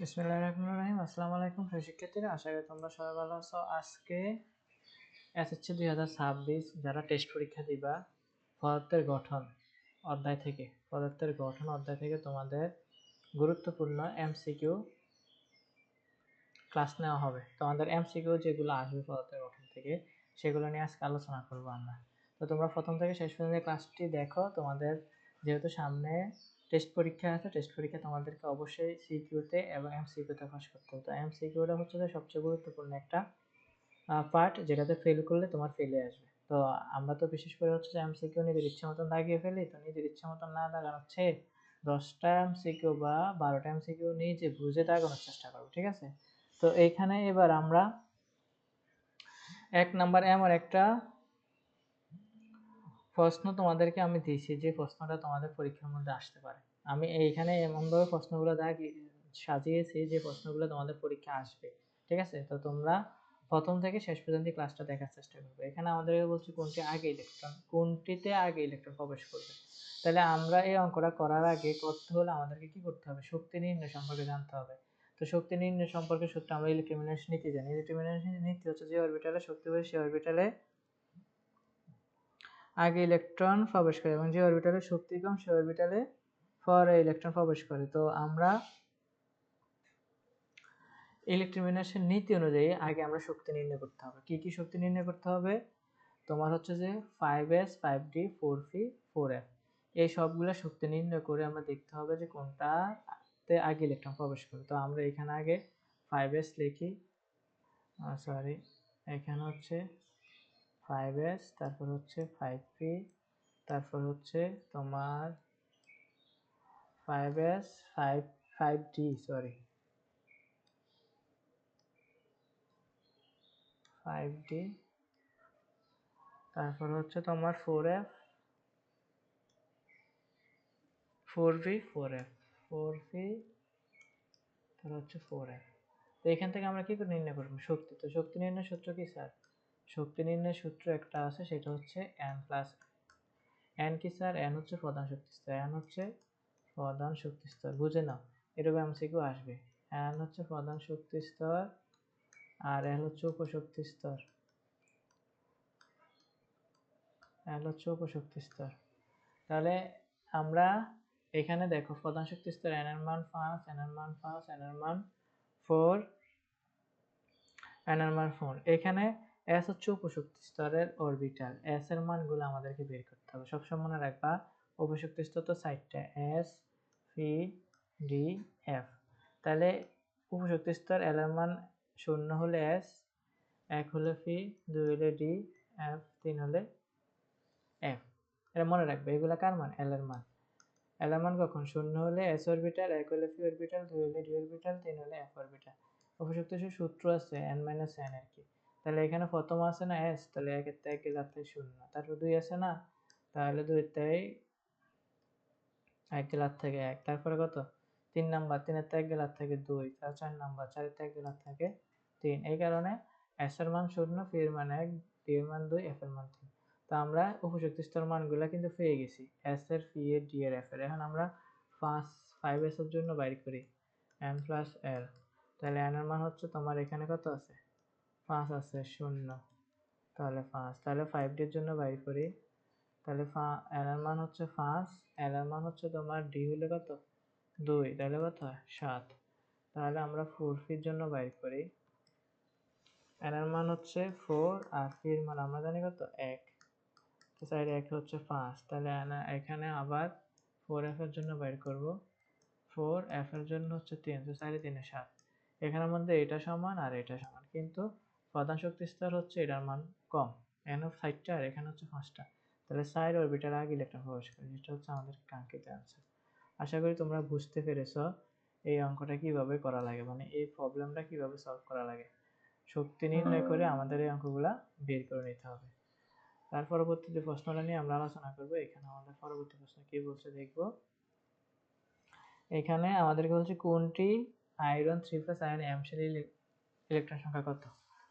রহিম। আসসালামু আলাইকুম প্রিয় শিক্ষার্থীরা, আশা করি তোমরা সবাই ভালো আছো। আজকে এসএসসি দুই হাজার ছাব্বিশ যারা টেস্ট পরীক্ষা দিবা, পদার্থের গঠন অধ্যায় থেকে, পদার্থের গঠন অধ্যায় থেকে তোমাদের গুরুত্বপূর্ণ এমসিকিউ ক্লাস নেওয়া হবে। তোমাদের এমসিকিউ যেগুলো আসবে পদার্থের গঠন থেকে, সেগুলো নিয়ে আজকে আলোচনা করব আমরা। তো তোমরা প্রথম থেকে শেষ পর্যন্ত ক্লাসটি দেখো, তোমাদের যেহেতু সামনে টেস্ট পরীক্ষা আছে টেস্ট পরীক্ষা তোমাদেরকে অবশ্যই সিকিউতে এবং এমসিকিউতে পাস করতে হবে। তো এমসিকিউটা হচ্ছে সবচেয়ে গুরুত্বপূর্ণ একটা পার্ট যেটাতে ফেল করলে তোমার ফেলে আসবে। তো আমরা তো বিশেষ করে হচ্ছে যে এমসিকিউ নিজের ইচ্ছা মতন দাগিয়ে ফেলি, তো নিজের ইচ্ছা মতন না দাগানো হচ্ছে দশটা এমসিকিউ বা বারোটা এমসিকিউ নিজে বুঝে দাগানোর চেষ্টা করব, ঠিক আছে? তো এইখানে এবার আমরা এক নাম্বার এমন একটা প্রশ্ন তোমাদেরকে আমি দিয়েছি যে প্রশ্নটা তোমাদের পরীক্ষার মধ্যে আসতে পারে। আমি এইখানে এমনভাবে প্রশ্নগুলো দাগি সাজিয়েছি যে প্রশ্নগুলো তোমাদের পরীক্ষা আসবে, ঠিক আছে? তো তোমরা প্রথম থেকে শেষ পর্যন্ত ক্লাসটা দেখার চেষ্টা করবে। এখানে আমাদেরকে বলছি কোনটি আগে ইলেকট্রন কোনটিতে আগে ইলেকট্রন প্রবেশ করবে? তাহলে আমরা এই অঙ্কটা করার আগে করতে হলে আমাদেরকে কি করতে হবে? শক্তি নির্ণয় সম্পর্কে জানতে হবে। তো শক্তি নির্ণয় সম্পর্কে সূত্র আমরা ইলেকট্রোমিনেশন নীতি জানি। ইলেকট্রোমিনেশন নীতি হচ্ছে যে অরবিটালে শক্তি পাবে সে অরবিটালে আগে ইলেকট্রন প্রবেশ করে, এবং যে অরবিটালে শক্তি কম, সে অরবিটালে পরে ইলেকট্রন প্রবেশ করে। তো আমরা ইলেকট্রিমিনেশন নীতি অনুযায়ী আগে আমরা শক্তি নির্ণয় করতে হবে। কি কি শক্তি নির্ণয় করতে হবে? তোমার হচ্ছে যে five S five D four ফি ফোর এফ এই সবগুলো শক্তি নির্ণয় করে আমরা দেখতে হবে যে কোনটাতে আগে ইলেকট্রন প্রবেশ করে। তো আমরা এখানে আগে ফাইভ এস লিখি। সরি এখানে হচ্ছে ফাইভ এস তারপর হচ্ছে ফাইভ পি তারপর হচ্ছে তোমার five S five five D sorry five D তারপর হচ্ছে তোমার four F four V four F four V তারপর হচ্ছে ফোর এফ তো এখান থেকে আমরা কি করে নির্ণয় করব? শক্তি, তো শক্তি নির্ণয় সূত্র কি, স্যার? শক্তি নির্ণয়ের সূত্র একটা আছে, সেটা হচ্ছে এন প্লাস এন কি স্যার এন হচ্ছে প্রধান শক্তি স্তর এন হচ্ছে প্রধান শক্তি স্তর বুঝে নাও, এরকম এমসিকিউ আসবে। এন হচ্ছে প্রধান শক্তি স্তর আর এল হচ্ছে উপশক্তি স্তর এল হচ্ছে উপশক্তি স্তর তাহলে আমরা এখানে দেখো, প্রধান শক্তি স্তর এন এর মান পাঁচ এন এর মান পাঁচ এন এর মান ফোর এন এর মান ফোর এখানে এস হচ্ছে উপশক্তি স্তরের অরবিটাল এস এর মানগুলো আমাদেরকে বের করতে হবে। সবসময় মনে রাখবা উপশক্তি স্তর তো সাইডটা এস পি ডি এফ তাহলে উপশক্তি স্তর এল এর মান শূন্য হলে এস এক হলে পি দুই হলে ডি এফ তিন হলে এফ এটা মনে রাখবে, এগুলো কার মান? এল এর মান। এল এর মান কখন? শূন্য হলে এস অরবিটাল এক হলে পি অরবিটাল দুই হলে ডি অরবিটাল তিন হলে এফ অরবিটাল উপশক্তি সূত্র আছে এন মাইনাস এন আর কি? তাহলে এখানে প্রথম আছে না এস তাহলে একের থেকে গেলে থেকে শূন্য। তারপর দুই আছে না, তাহলে দুই থেকে এক গেলার থেকে এক। তারপরে কত? তিন নাম্বার, তিনের থেকে গেলার থেকে দুই তার চার নাম্বার, চারের থেকে গেলার থেকে তিন। এই কারণে এস এর মান শূন্য ফি এর মান এক ডি এর মান দুই এফ এর মান তিন। তো আমরা উপশক্তি স্তর মানগুলো কিন্তু পেয়ে গেছি এস এর ফি এর ডি এর এফ এর। এখন আমরা পাঁচ ফাইভ এস এর জন্য বাইর করি এন প্লাস এল তাহলে এন এর মান হচ্ছে তোমার এখানে কত আছে? পাঁচ আছে, শূন্য। তাহলে পাঁচ। তাহলে ফাইভ ডির জন্য বাইর করি। তাহলে এল এর মান হচ্ছে পাঁচ এল এর মান হচ্ছে তোমার ডি হলে কত? দুই। তাহলে কত? সাত। তাহলে আমরা ফোর ফির জন্য বাইর করি। এন এর মান হচ্ছে ফোর আর ফির মান আমরা জানি কত? এক। সাইডে এক হচ্ছে পাঁচ। তাহলে এখানে আবার ফোর এফ এর জন্য বাইর করব। ফোর এফ এর জন্য হচ্ছে তিন, তো তিনে সাত। এখানের মধ্যে এটা সমান আর এটা সমান। কিন্তু প্রধান শক্তি স্তর হচ্ছে এটার মান কম। এন অফ সাইডটা আর এখানে হচ্ছে পাঁচটা। তাহলে সাইড অরবিটার আগে ইলেকট্রন প্রবেশ করে যেটা হচ্ছে আমাদের কাঙ্ক্ষিত অ্যান্সার আশা করি তোমরা বুঝতে পেরেছ এই অঙ্কটা কীভাবে করা লাগে মানে এই প্রবলেমটা কীভাবে সলভ করা লাগে। শক্তি নির্ণয় করে আমাদের এই অঙ্কগুলা বের করে নিতে হবে। তার পরবর্তী যে প্রশ্নটা নিয়ে আমরা আলোচনা করব, এখানে আমাদের পরবর্তী প্রশ্ন কি বলছে দেখব। এখানে আমাদেরকে বলছে কোনটি iron three plus ion M electron সংখ্যা কত?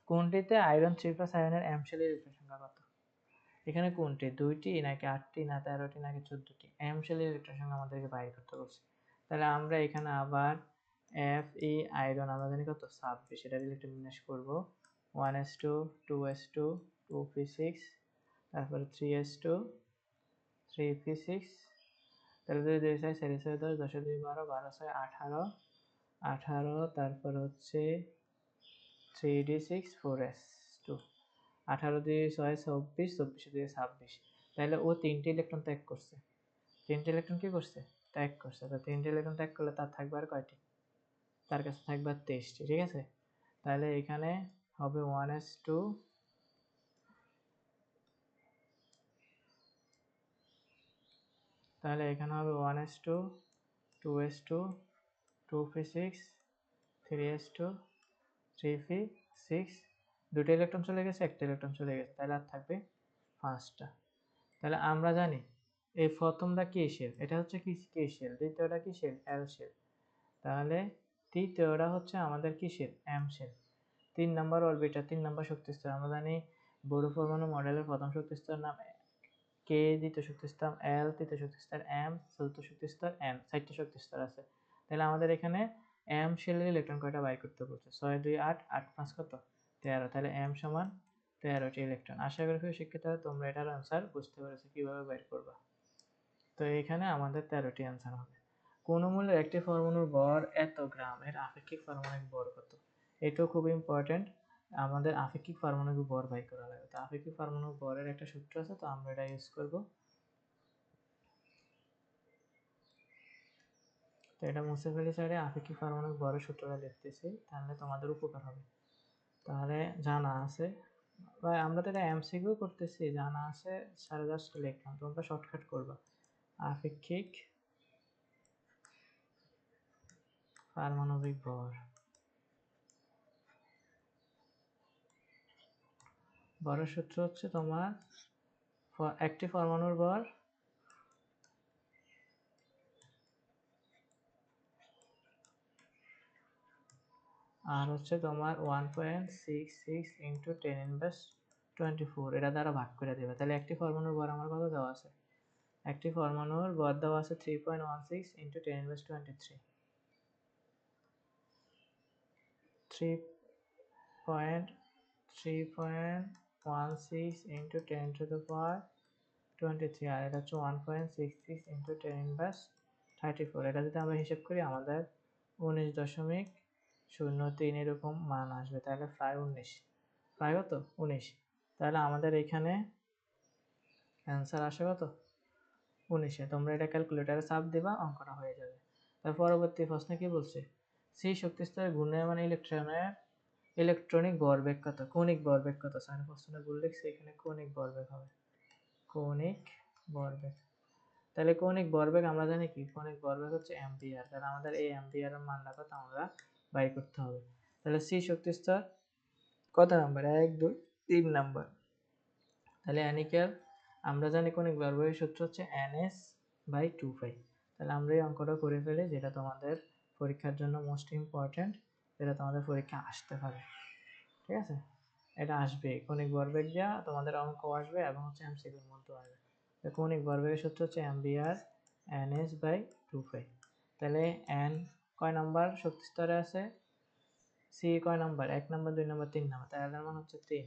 কোনটিতে আয়রন থ্রি প্লাস আয়নের এম শেলের ইলেকট্রন সংখ্যা কত এখানে কোনটি? দুইটি, নাকি আটটি, না তেরোটি, নাকি চোদ্দটি? এম শেলের ইলেকট্রন সংখ্যা আমাদেরকে বাইর করতে বলছে। তাহলে আমরা এখানে আবার এফ ই আয়রন আমরা জানি কত? ছাব্বিশ। এটা ইলেকট্রন বিন্যাস করব। One S two two S two two P six তারপরে three S two three P six তাহলে যদি দুই, ছয়, চারি, ছয়, দশ, দশে, দুই, বারো বারো, ছয়, আঠারো আঠারো, তারপর হচ্ছে three D six four S two আঠারো দিয়ে ছয়, চব্বিশ চব্বিশ দিয়ে ছাব্বিশ। তাহলে ও তিনটে ইলেকট্রন ত্যাগ করছে। তিনটে ইলেকট্রন কি করছে? ত্যাগ করছে। তো তিনটে ইলেকট্রন ত্যাগ করলে তার থাকবে আর কয়টি? তার কাছে থাকবে আর তেইশটি, ঠিক আছে? তাহলে এখানে হবে ওয়ান এস টু তাহলে এখানে হবে one S two two S two two P six three S two three P six দুটো ইলেকট্রন চলে গেছে, একটা ইলেকট্রন চলে গেছে, তাহলে আর থাকবে পাঁচটা। তাহলে আমরা জানি এই প্রথমটা কি শেল এটা হচ্ছে কি, কে শেল দ্বিতীয়টা কি শেল এল শেল তাহলে তৃতীয়টা হচ্ছে আমাদের কি শেল এম শেল তিন নম্বর অরবিটার তিন নম্বর শক্তি স্তর আমরা জানি বড় পরমাণু মডেলের প্রথম শক্তি স্তর নাম কে দ্বিতীয় শক্তি স্তর এল তৃতীয় শক্তি স্তর এম চতুর্থ শক্তি স্তর এন চারটি শক্তি স্তর আছে। তাহলে আমাদের এখানে এম শেলের ইলেকট্রন কয়টা বাই করতে বলছে? ছয়, দুই, আট আট পাঁচ কত? তেরো। তাহলে এম সমান তেরোটি ইলেকট্রন আশা করি খুব শিক্ষিত হবে তোমরা এটার আনসার বুঝতে পেরেছ কীভাবে বাইর করবা। তো এখানে আমাদের তেরোটি আনসার হবে। কোন মূল্যের একটি পরমাণুর ভর এত গ্রাম? এর আপেক্ষিক পারমাণবিক ভর কত? এটাও খুব ইম্পর্টেন্ট আমাদের আপেক্ষিক পারমাণবিক ভর বাই করা লাগবে তো আপেক্ষিক পারমাণবিক ভরের একটা সূত্র আছে, তো আমরা এটা ইউজ করব। তো এটা মুছে ফেলে সাইডে আপেক্ষিক পারমাণবিক বড় সূত্রটা লিখতেছি তাহলে তোমাদের উপকার হবে। তাহলে জানা আছে। বা আমরা তো এটা এমসিকিউ করতেছি, জানা আছে সাড়ে জাস্ট লিখলাম, তোমরা শর্টকাট করবা। আপেক্ষিক পারমাণবিক ভর বড় সূত্র হচ্ছে তোমার একটি পরমাণুর ভর আর হচ্ছে তোমার one point six six into ten inverse twenty four এটা দ্বারা ভাগ করে দেবে। তাহলে একটি পরমাণুর ভর আমার কত দেওয়া আছে? একটি পরমাণুর ভর দেওয়া আছে three point one six into ten inverse twenty three three point three point one six into ten to the power twenty three আর এটা হচ্ছে one point six six into ten inverse thirty four এটা যদি আমরা হিসেব করি আমাদের উনিশ দশমিক শূন্য তিন এরকম মান আসবে, তাহলে প্রায় উনিশ। প্রায় কত? উনিশ। তাহলে আমাদের এখানে অ্যান্সার আসে কত? উনিশে। তোমরা এটা ক্যালকুলেটারে চাপ দিবা, অঙ্কটা হয়ে যাবে। তার পরবর্তী প্রশ্নে কি বলছে? সি শক্তি স্তরে ঘূর্ণায়মান ইলেকট্রনের ইলেকট্রনিক ভরবেগ কত? কৌণিক ভরবেগ কত? স্যার প্রশ্নে লিখছে, এখানে কৌণিক ভরবেগ হবে। কৌণিক ভরবেগ। তাহলে কৌণিক ভরবেগ আমরা জানি কি? কৌণিক ভরবেগ হচ্ছে অ্যাম্পিয়ার তাহলে আমাদের এই অ্যাম্পিয়ারের মানটা কত আমরা বাই করতে হবে। তাহলে সি শক্তি স্তর কত নাম্বার এক, দুই, তিন নাম্বার তাহলে অ্যানিকের আমরা জানি কৌণিক ভরবেগের সূত্র হচ্ছে N S by two pi তাহলে আমরা এই অঙ্কটা করে ফেলি যেটা তোমাদের পরীক্ষার জন্য মোস্ট ইম্পর্ট্যান্ট যেটা তোমাদের পরীক্ষা আসতে পারে। ঠিক আছে? এটা আসবে কৌণিক ভরবেগ যা তোমাদের অঙ্ক আসবে এবং হচ্ছে এমসিকিউর মধ্যে আসবে। তো কৌণিক ভরবেগের সূত্র হচ্ছে MBR B R N S by two N কয় নাম্বার? শক্তি স্তরে আছে। সি কয় নাম্বার? এক নাম্বার, দুই নাম্বার, তিন নাম্বার। তাহলে মান হচ্ছে তিন।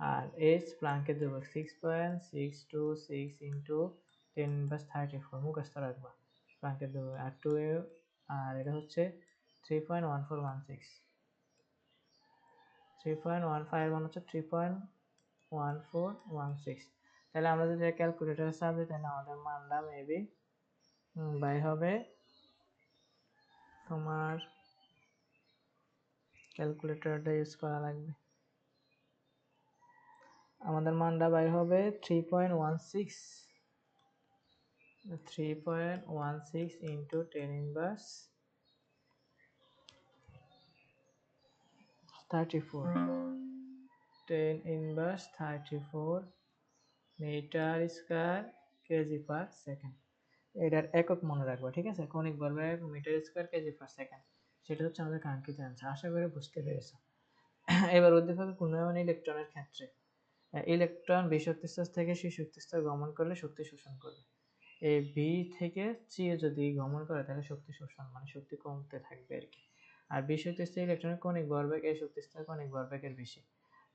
আর এস প্লাঙ্কের ধ্রুবক six point six two six into ten inverse thirty four মুখস্থ রাখবা। প্লাঙ্কের ধ্রুবক। আর টু আর এটা হচ্ছে three point one four one six three point one five one হচ্ছে three point one four one six তাহলে আমরা যদি ক্যালকুলেটারে দিই তাহলে আমাদের মানটা মেবি বাই হবে তোমার ক্যালকুলেটরটা ইউজ করা লাগবে। আমাদের মানটা বাই হবে three point one six three point one six into ten inverse thirty four ten inverse thirty four metre square kg per second এটার একক মনে রাখব, ঠিক আছে? কৌণিক ভরবেগ metre square kg per second সেটা হচ্ছে আমাদের কাঙ্ক্ষিত অ্যান্সার আশা করি বুঝতে পেরেছ। এবার উদ্দীপকের ঘূর্ণায়মান ইলেকট্রনের ক্ষেত্রে। ইলেকট্রন বিশক্তি স্তর থেকে সেই শক্তি স্তর গমন করলে শক্তি শোষণ করবে। এই বি থেকে সি যদি গমন করে, তাহলে শক্তি শোষণ মানে শক্তি কমতে থাকবে আর কি। আর বি শক্তিস্থ ইলেকট্রনের কণিক ভরবেগ এই শক্তিস্থ কণিক ভরবেগের বেশি।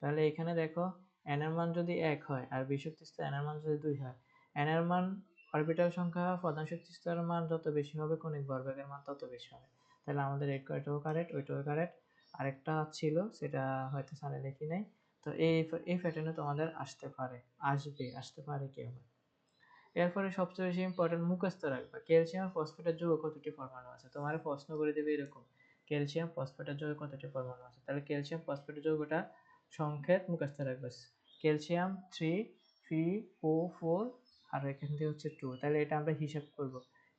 তাহলে এখানে দেখো এর মান যদি এক হয়, আর বি শক্তিস্থ এন এর মান যদি দুই হয় এর মান অরবিটাল সংখ্যা প্রধান শক্তি স্তরের মান যত বেশি হবে কণিক ভরবেগের মান তত বেশি হবে। তাহলে আমাদের এটাও কারেক্ট ওইটাও কারেক্ট আরেকটা ছিল, সেটা হয়তো স্যারে লিখি নাই। তো এই এই প্যাটার্নে তোমাদের আসতে পারে, আসবে, আসতে পারে কি হবে এরপরে সবচেয়ে বেশি ইম্পর্টেন্ট মুখস্থ রাখবা। ক্যালসিয়াম ফসফেটের যৌগ কতটি পরমাণু আছে? তোমার প্রশ্ন করে দেবে এরকম। ক্যালসিয়াম ফসফেটের যৌগ কতটি পরমাণু আছে? তাহলে ক্যালসিয়াম ফসফেটের যৌগটা সংক্ষেপ মুখস্থ রাখবে। Calcium three three O four আর এখান থেকে হচ্ছে টু তাহলে এটা আমরা হিসাব করব।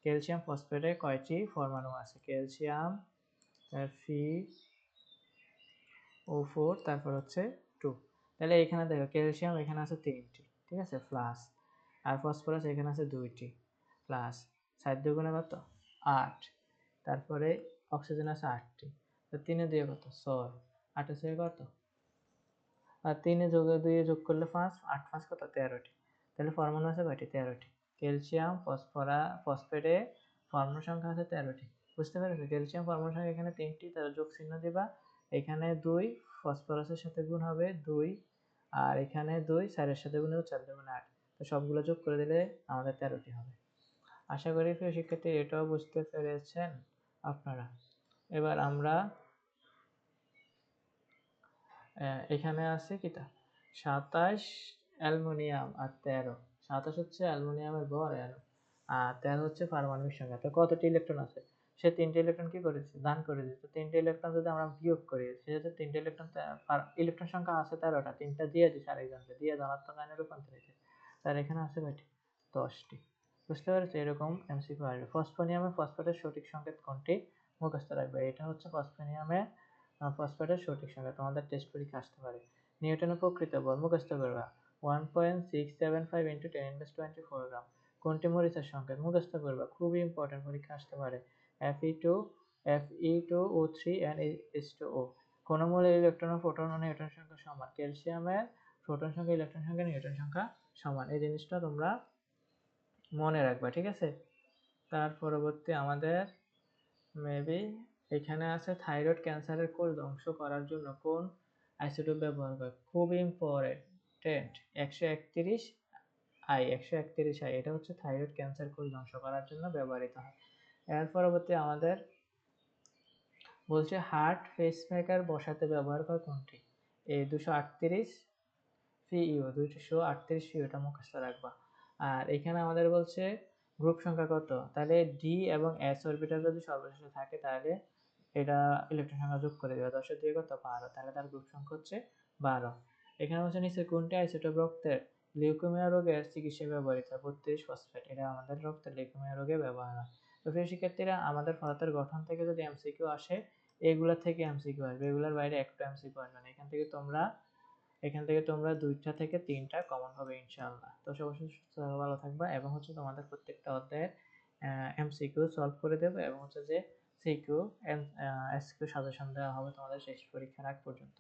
ক্যালসিয়াম ফসফেটে কয়টি পরমাণু আছে? ক্যালসিয়াম ফি ও ফোর তারপর হচ্ছে টু তাহলে এখানে দেখো ক্যালসিয়াম এখানে আছে তিনটি, ঠিক আছে? প্লাস আর ফসফরাস এখানে আছে দুইটি প্লাস সাত দুগুণে কত? আট। তারপরে অক্সিজেন আছে আটটি। তো তিনে দিয়ে কত? ছয়। আটে ছয় কত? আর তিনে যোগে দুয়ে যোগ করলে পাঁচ। আট পাঁচ কত? তেরোটি। তাহলে ফর্মুলা আছে কয়টি? তেরোটি। ক্যালসিয়াম, ফসফরা, ফসফেটে ফর্মুলা সংখ্যা আছে তেরোটি। বুঝতে পেরেছ? ক্যালসিয়াম ফর্মুলা সংখ্যা এখানে তিনটি তার যোগ চিহ্ন দিবা। এখানে দুই, ফসফরাসের সাথে গুণ হবে দুই, আর এখানে দুই চারের সাথে গুণ হবে চার দুগুণ আট। তো সবগুলো যোগ করে দিলে আমাদের তেরোটি হবে। আশা করি প্রিয় শিক্ষার্থী, এটাও বুঝতে পেরেছেন আপনারা। এবার আমরা এখানে আছে কিটা? সাতাশ অ্যালুমিনিয়াম আর তেরো। সাতাশ হচ্ছে অ্যালুমিনিয়ামের ভর আর তেরো হচ্ছে পারমাণবিক সংখ্যা। তো কতটি ইলেকট্রন আছে? সে তিনটে ইলেকট্রন কি করেছে? দান করে দিচ্ছে তিনটে ইলেকট্রন যদি আমরা বিয়োগ করি সেক্ষেত্রে তিনটে ইলেকট্রন ইলেকট্রন সংখ্যা আছে তেরোটা, তিনটা দিয়ে দিচ্ছে আরেকজনকে, দিয়ে ধনাত্মক আইনে রূপান্তরিত তার এখানে আছে কয়টি? দশটি। বুঝতে পেরেছি? এরকম এমসিকিউ আসবে। ফসফোনিয়ামে ফসফেটের সঠিক সংকেত কোনটি? মুখস্থ রাখবে। এটা হচ্ছে ফসফোনিয়ামে ফসফেটের সঠিক সংকেত। তোমাদের টেস্ট পরীক্ষা আসতে পারে। নিউটনের প্রকৃত বল মুখস্থ করবা। One point six seven five into ten inverse twenty four কোনটি মরিচার সংকেত? মুখস্থ করবা, খুবই ইম্পর্টেন্ট পরীক্ষা আসতে পারে। F E two F E two O three and S two O কোন মূলে ইলেকট্রন ও প্রোটন ও নিউটন সংখ্যা সমান। ক্যালসিয়ামের প্রোটন সংখ্যা ইলেকট্রন সংখ্যা নিউটন সংখ্যা সমান। এই জিনিসটা তোমরা মনে রাখবা, ঠিক আছে? তার পরবর্তী আমাদের মেবি এখানে আছে থাইরয়েড ক্যান্সারের কোষ ধ্বংস করার জন্য কোন আইসোটোপ ব্যবহার করে খুব ইম্পর্টেন্ট একশো একত্রিশ আই, একশো একত্রিশ আই, এটা হচ্ছে থাইরয়েড ক্যান্সার কোষ ধ্বংস করার জন্য ব্যবহৃত হয়। এর পরবর্তী আমাদের বলছে হার্ট ফেস পেসমেকার বসাতে ব্যবহার করে কোনটি? এই দুশো আটত্রিশ ফিইউ দুইশো আটত্রিশ ফিইউ এটা মুখস্থ রাখবা। আর এখানে আমাদের বলছে গ্রুপ সংখ্যা কত? তাহলে ডি এবং এস অরবিটাল যদি সর্বশেষে থাকে, তাহলে এটা ইলেকট্রন সংখ্যা যোগ করে দেবে। দশের দিয়ে কত? বারো। তাহলে তার গ্রুপ সংখ্যা হচ্ছে বারো। এখানে বলছে নিচে কোনটি? আইসোটোপ রক্তের লিউকোমিয়া রোগের চিকিৎসায় ব্যবহৃত বত্রিশ ফসফেট এটা আমাদের রক্তের লিউকোমিয়া রোগে ব্যবহার হয়। তো প্রিয় শিক্ষার্থীরা, আমাদের পদার্থের গঠন থেকে যদি এমসিকিউ আসে, এগুলা থেকে এমসিকিউ আসবে। এগুলার বাইরে একটা এমসিকিউ আসবে না। এখান থেকে তোমরা, এখান থেকে তোমরা দুইটা থেকে তিনটা কমন হবে ইনশাআল্লাহ। তো সুস্থ ভালো থাকবা এবং হচ্ছে তোমাদের প্রত্যেকটা অধ্যায়ের এমসিকিউ সলভ করে দেবে এবং হচ্ছে যে সিকিউ এসকিউ সাজেশন দেওয়া হবে তোমাদের শেষ পরীক্ষার আগ পর্যন্ত।